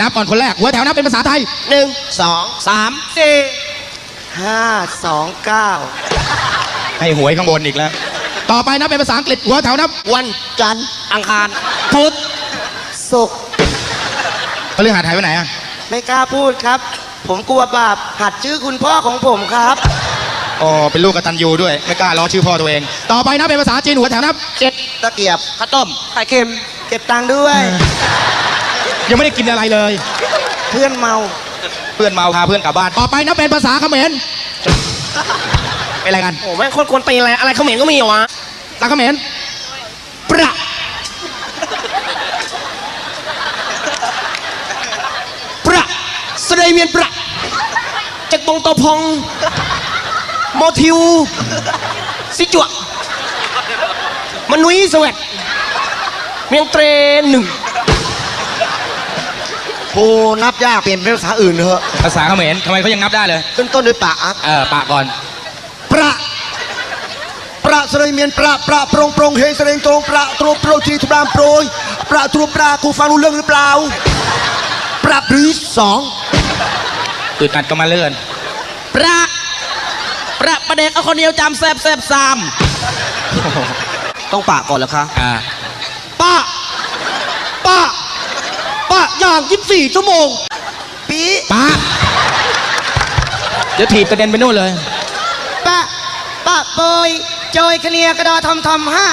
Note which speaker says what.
Speaker 1: นับก่อนคนแรก หัวแถวนับเป็นภาษาไทย
Speaker 2: หนึ่งสอง
Speaker 1: สาม
Speaker 2: สี่ห้าสองเก้า
Speaker 1: ให้หวยข้างบนอีกแล้ว ต่อไปนับเป็นภาษาอังกฤษ หัวแถวนับ
Speaker 2: วันจันทร์
Speaker 3: อังคาร
Speaker 1: พุธ
Speaker 2: ศุกร์
Speaker 1: พฤหัสหายไปไหนอะ
Speaker 2: ไม่กล้าพูดครับ ผมกลัวบาปหัดชื่อคุณพ่อของผมครับ
Speaker 1: อ๋อเป็นลูกกตัญญูด้วย ไม่กล้าล้อชื่อพ่อตัวเอง ต่อไปนับเป็นภาษาจีนหัวแถวนับ
Speaker 2: เจ็ดตะเกียบ
Speaker 3: ข้าวต้มไข่เค็ม
Speaker 2: เก็บตังค์ด้วย
Speaker 1: ยังไม่ได้กินอะไรเลย
Speaker 2: เพื่อนเมา
Speaker 1: เพื่อนเมาพาเพื่อนกลับบ้าน ต่อไปนับเป็นภาษาเขมรเป็นอะไรกัน
Speaker 3: โอ้แม่งคนคนไปอะไรอะไรเขมรก็มีเหรอวะ
Speaker 1: ภาษาเขมรประ
Speaker 3: ประสไดเมียนประจากบงตอพองโมทิวซิจวกมนุยสวัสดเมียงเตรหนึ่ง
Speaker 2: โหนับยากเปลี่ยนเป็นภาษาอื่นเถอะ
Speaker 1: ภาษาเขมรทำไมเขายังนับได้เลย
Speaker 2: ขึ้นต้นด้วยปะอัก
Speaker 1: เออปากก่อน
Speaker 2: ประประเสดเมียนประประโปรงโปรงเฮเสดงตรงประตรวโปรทีทุบรามโปรยประตรวปรากูฟังรู้เรื่องหรือเปล่าประหรือสอง
Speaker 1: ตื่นตัดก็มาเลื่อน
Speaker 3: ประประประเด็กเอาคนเดียวจำแซบแซบซามต้องปากก่อนเหรอคะ
Speaker 1: อ่า
Speaker 3: ป้า ป้า ป้าอย่างยี่สิบสี่ชั่วโมง
Speaker 2: ปี
Speaker 1: ป้าเดี๋ยวถีบกระเด็นไปนู่นเลย
Speaker 2: ปะ ปะโปยโจยคะเนียกระดอทอมทอมห้า